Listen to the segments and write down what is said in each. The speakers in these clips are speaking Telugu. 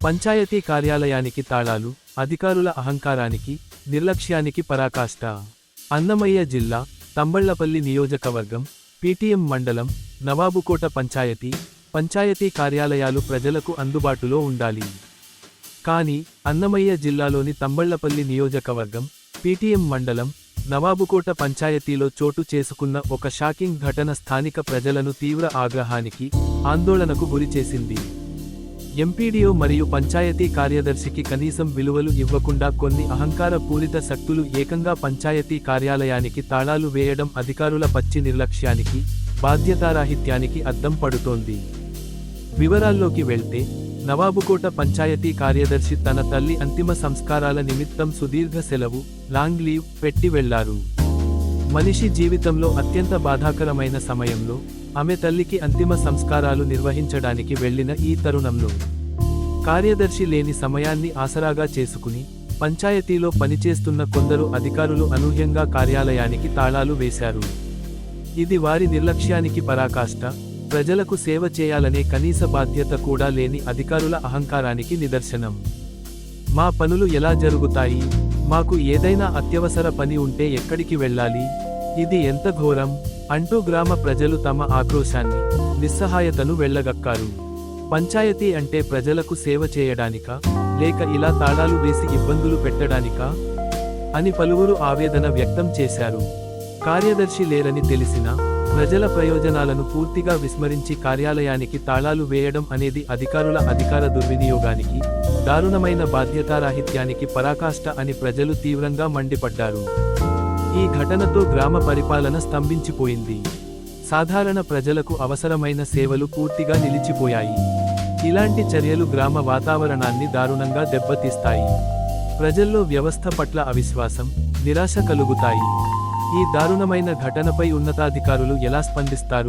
పంచాయతీ కార్యాలయానికి తాళాలు అధికారుల అహంకారానికి నిర్లక్ష్యానికి పరాకాష్ట. అన్నమయ్య జిల్లా తంబళ్ళపల్లి నియోజకవర్గం పీటీఎం మండలం నవాబుకోట పంచాయతీ పంచాయతీ కార్యాలయాలు ప్రజలకు అందుబాటులో ఉండాలి. కానీ అన్నమయ్య జిల్లాలోని తంబళ్ళపల్లి నియోజకవర్గం పీటీఎం మండలం నవాబుకోట పంచాయతీలో చోటు చేసుకున్న ఒక షాకింగ్ ఘటన స్థానిక ప్రజలను తీవ్ర ఆగ్రహానికి ఆందోళనకు గురిచేసింది. ఎంపీడీఓ మరియు పంచాయతీ కార్యదర్శికి కనీసం విలువలు ఇవ్వకుండా కొన్ని అహంకార పూరిత శక్తులు ఏకంగా పంచాయతీ కార్యాలయానికి తాళాలు వేయడం అధికారుల పచ్చి నిర్లక్ష్యానికి బాధ్యతారాహిత్యానికి అద్దం పడుతోంది. వివరాల్లోకి వెళ్తే నవాబుకోట పంచాయతీ కార్యదర్శి తన తల్లి అంతిమ సంస్కారాల నిమిత్తం సుదీర్ఘ సెలవు లాంగ్ లీవ్ పెట్టి వెళ్ళారు. మనిషి జీవితంలో అత్యంత బాధాకరమైన సమయంలో ఆమె తల్లికి అంతిమ సంస్కారాలు నిర్వహించడానికి వెళ్ళిన ఈ తరుణంలో కార్యదర్శి లేని సమయాన్ని ఆసరాగా చేసుకుని పంచాయతీలో పనిచేస్తున్న కొందరు అధికారులు అనూహ్యంగా కార్యాలయానికి తాళాలు వేశారు. ఇది వారి నిర్లక్ష్యానికి పరాకాష్ట ప్రజలకు సేవ చేయాలనే కనీస బాధ్యత కూడా లేని అధికారుల అహంకారానికి నిదర్శనం. మా పనులు ఎలా జరుగుతాయి? మాకు ఏదైనా అత్యవసర పని ఉంటే ఎక్కడికి వెళ్ళాలి? ఇది ఎంత ఘోరం? అంటూ గ్రామ ప్రజలు తమ ఆక్రోశాన్ని నిస్సహాయతను వెళ్ళగక్కారు పంచాయతీ అంటే ప్రజలకు సేవ చేయడానికా? లేక ఇలా తాళాలు వేసి ఇబ్బందులు పెట్టడానికా? అని పలువురు ఆవేదన వ్యక్తం చేశారు. కార్యదర్శి లేరని తెలిసిన ప్రజల ప్రయోజనాలను పూర్తిగా విస్మరించి కార్యాలయానికి తాళాలు వేయడం అనేది అధికారుల అధికార దుర్వినియోగానికి దారుణమైన బాధ్యతారాహిత్యానికి పరాకాష్ట అని ప్రజలు తీవ్రంగా మండిపడ్డారు. ఈ ఘటనతో గ్రామ పరిపాలన స్తంభించిపోయింది. సాధారణ ప్రజలకు అవసరమైన సేవలు పూర్తిగా నిలిచిపోయాయి. ఇలాంటి చర్యలు గ్రామ వాతావరణాన్ని దారుణంగా దెబ్బతీస్తాయి. ప్రజల్లో వ్యవస్థ పట్ల అవిశ్వాసం నిరాశ కలుగుతాయి. ఈ దారుణమైన ఘటనపై ఉన్నతాధికారులు ఎలా స్పందిస్తారు?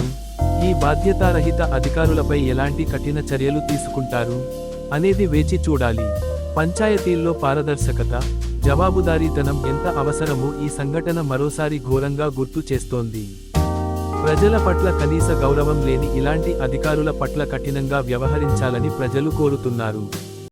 ఈ బాధ్యతారహిత అధికారులపై ఎలాంటి కఠిన చర్యలు తీసుకుంటారు? అనేది వేచి చూడాలి. పంచాయతీల్లో పారదర్శకత జవాబుదారీతనం ఎంత అవసరమో ఈ సంఘటన మరోసారి ఘోరంగా గుర్తు చేస్తోంది. ప్రజల పట్ల కనీస గౌరవం లేని ఇలాంటి అధికారుల పట్ల కఠినంగా వ్యవహరించాలని ప్రజలు కోరుతున్నారు.